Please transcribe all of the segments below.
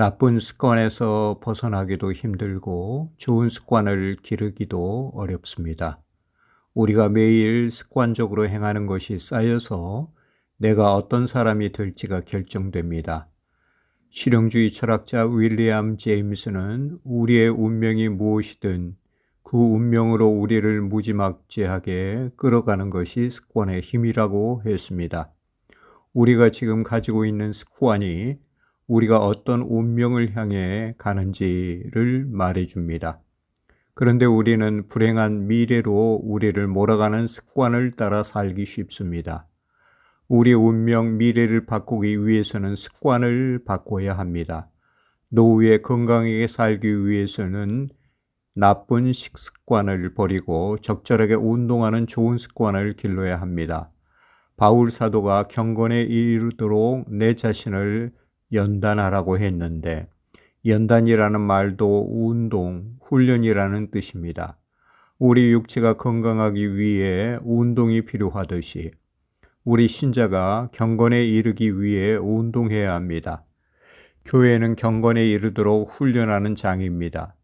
나쁜 습관에서 벗어나기도 힘들고 좋은 습관을 기르기도 어렵습니다. 우리가 매일 습관적으로 행하는 것이 쌓여서 내가 어떤 사람이 될지가 결정됩니다. 실용주의 철학자 윌리엄 제임스는 우리의 운명이 무엇이든 그 운명으로 우리를 무지막지하게 끌어가는 것이 습관의 힘이라고 했습니다. 우리가 지금 가지고 있는 습관이 우리가 어떤 운명을 향해 가는지를 말해줍니다. 그런데 우리는 불행한 미래로 우리를 몰아가는 습관을 따라 살기 쉽습니다. 우리 운명 미래를 바꾸기 위해서는 습관을 바꿔야 합니다. 노후에 건강하게 살기 위해서는 나쁜 식습관을 버리고 적절하게 운동하는 좋은 습관을 길러야 합니다. 바울 사도가 경건에 이르도록 내 자신을 연단하라고 했는데 연단이라는 말도 운동, 훈련이라는 뜻입니다. 우리 육체가 건강하기 위해 운동이 필요하듯이 우리 신자가 경건에 이르기 위해 운동해야 합니다. 교회는 경건에 이르도록 훈련하는 장입니다.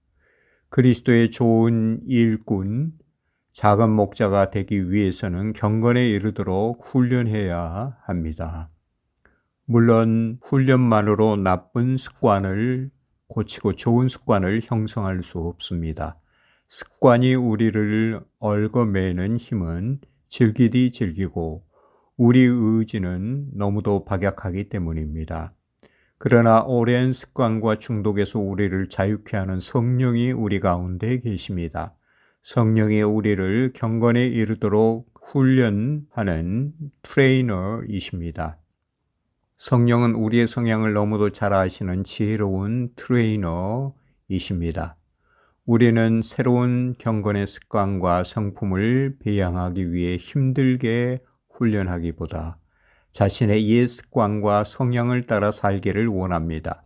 그리스도의 좋은 일꾼, 작은 목자가 되기 위해서는 경건에 이르도록 훈련해야 합니다. 물론 훈련만으로 나쁜 습관을 고치고 좋은 습관을 형성할 수 없습니다. 습관이 우리를 얽어매는 힘은 즐기디 즐기고 우리 의지는 너무도 박약하기 때문입니다. 그러나 오랜 습관과 중독에서 우리를 자유케 하는 성령이 우리 가운데 계십니다. 성령이 우리를 경건에 이르도록 훈련하는 트레이너이십니다. 성령은 우리의 성향을 너무도 잘 아시는 지혜로운 트레이너이십니다. 우리는 새로운 경건의 습관과 성품을 배양하기 위해 힘들게 훈련하기보다 자신의 옛 습관과 성향을 따라 살기를 원합니다.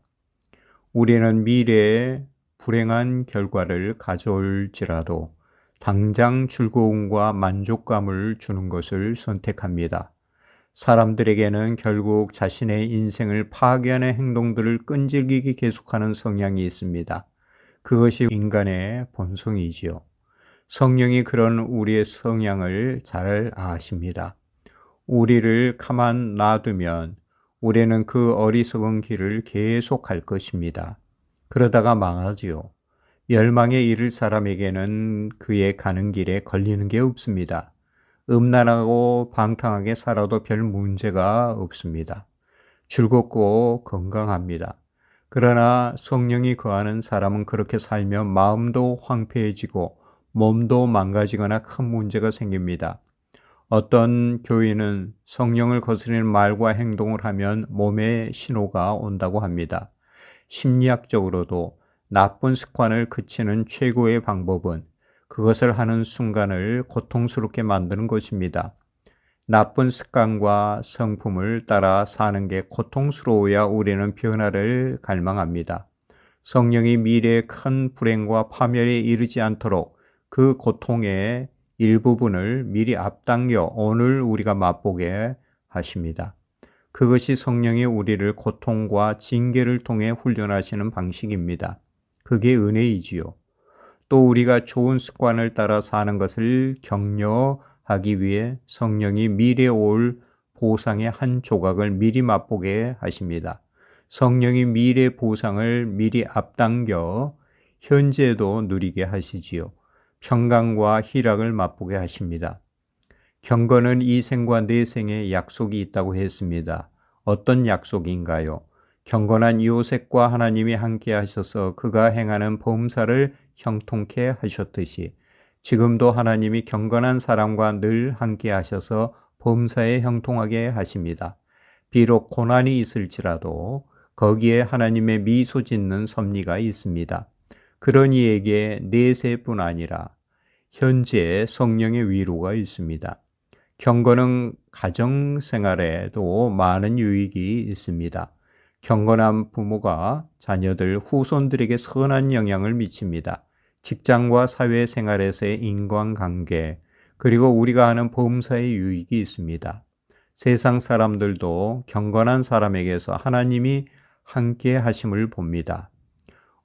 우리는 미래에 불행한 결과를 가져올지라도 당장 즐거움과 만족감을 주는 것을 선택합니다. 사람들에게는 결국 자신의 인생을 파괴하는 행동들을 끈질기게 계속하는 성향이 있습니다. 그것이 인간의 본성이지요. 성령이 그런 우리의 성향을 잘 아십니다. 우리를 가만 놔두면 우리는 그 어리석은 길을 계속 갈 것입니다. 그러다가 망하지요. 멸망에 이를 사람에게는 그의 가는 길에 걸리는 게 없습니다. 음란하고 방탕하게 살아도 별 문제가 없습니다. 즐겁고 건강합니다. 그러나 성령이 거하는 사람은 그렇게 살면 마음도 황폐해지고 몸도 망가지거나 큰 문제가 생깁니다. 어떤 교인은 성령을 거스르는 말과 행동을 하면 몸에 신호가 온다고 합니다. 심리학적으로도 나쁜 습관을 그치는 최고의 방법은 그것을 하는 순간을 고통스럽게 만드는 것입니다. 나쁜 습관과 성품을 따라 사는 게 고통스러워야 우리는 변화를 갈망합니다. 성령이 미래의 큰 불행과 파멸에 이르지 않도록 그 고통의 일부분을 미리 앞당겨 오늘 우리가 맛보게 하십니다. 그것이 성령이 우리를 고통과 징계를 통해 훈련하시는 방식입니다. 그게 은혜이지요. 또 우리가 좋은 습관을 따라 사는 것을 격려하기 위해 성령이 미래 올 보상의 한 조각을 미리 맛보게 하십니다. 성령이 미래 보상을 미리 앞당겨 현재도 누리게 하시지요. 평강과 희락을 맛보게 하십니다. 경건은 이 생과 내 생에 약속이 있다고 했습니다. 어떤 약속인가요? 경건한 요셉과 하나님이 함께 하셔서 그가 행하는 범사를 형통케 하셨듯이 지금도 하나님이 경건한 사람과 늘 함께 하셔서 범사에 형통하게 하십니다. 비록 고난이 있을지라도 거기에 하나님의 미소 짓는 섭리가 있습니다. 그런 이에게 내세뿐 아니라 현재 성령의 위로가 있습니다. 경건은 가정 생활에도 많은 유익이 있습니다. 경건한 부모가 자녀들 후손들에게 선한 영향을 미칩니다. 직장과 사회 생활에서의 인간관계, 그리고 우리가 하는 범사의 유익이 있습니다. 세상 사람들도 경건한 사람에게서 하나님이 함께 하심을 봅니다.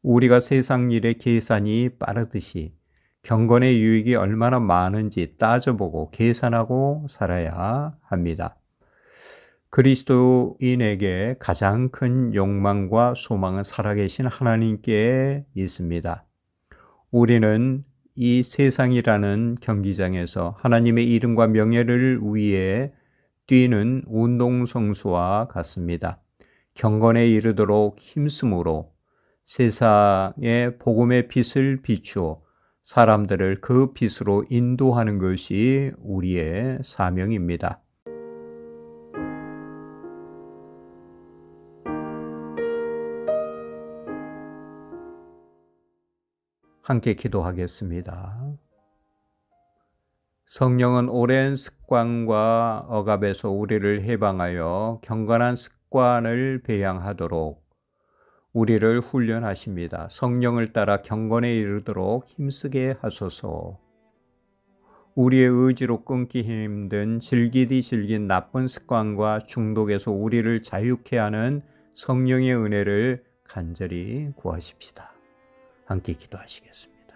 우리가 세상 일의 계산이 빠르듯이 경건의 유익이 얼마나 많은지 따져보고 계산하고 살아야 합니다. 그리스도인에게 가장 큰 욕망과 소망은 살아계신 하나님께 있습니다. 우리는 이 세상이라는 경기장에서 하나님의 이름과 명예를 위해 뛰는 운동선수와 같습니다. 경건에 이르도록 힘쓰므로 세상에 복음의 빛을 비추어 사람들을 그 빛으로 인도하는 것이 우리의 사명입니다. 함께 기도하겠습니다. 성령은 오랜 습관과 억압에서 우리를 해방하여 경건한 습관을 배양하도록 우리를 훈련하십니다. 성령을 따라 경건에 이르도록 힘쓰게 하소서. 우리의 의지로 끊기 힘든 질기디 질긴 나쁜 습관과 중독에서 우리를 자유케 하는 성령의 은혜를 간절히 구하십시다. 함께 기도하시겠습니다.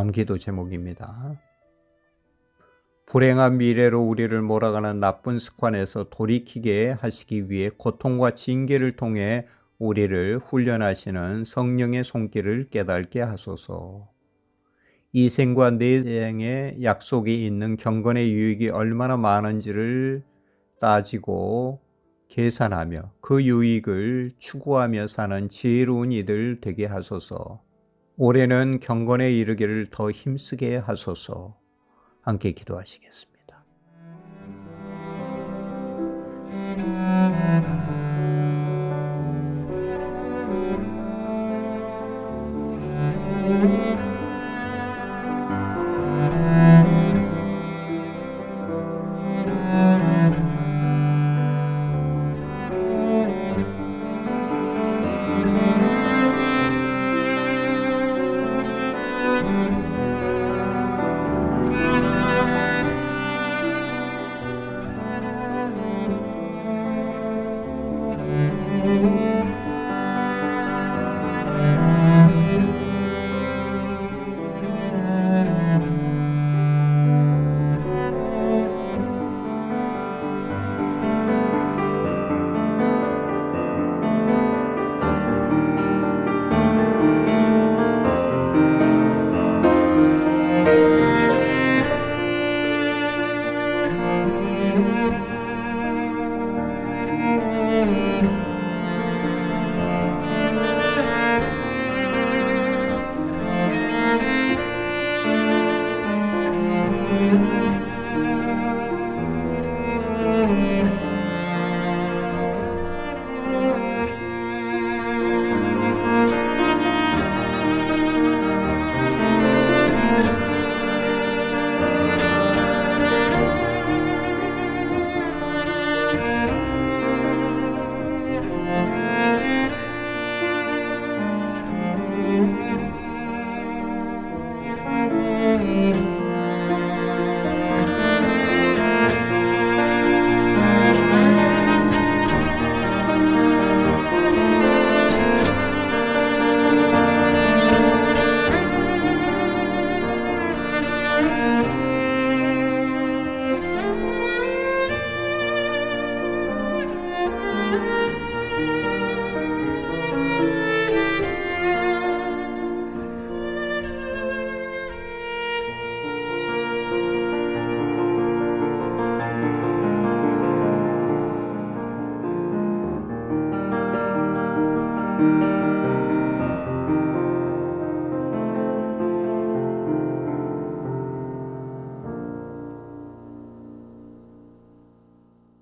다음 기도 제목입니다. 불행한 미래로 우리를 몰아가는 나쁜 습관에서 돌이키게 하시기 위해 고통과 징계를 통해 우리를 훈련하시는 성령의 손길을 깨닫게 하소서. 이 생과 내생의 약속이 있는 경건의 유익이 얼마나 많은지를 따지고 계산하며 그 유익을 추구하며 사는 지혜로운 이들 되게 하소서. 올해는 경건에 이르기를 더 힘쓰게 하소서 함께 기도하시겠습니다.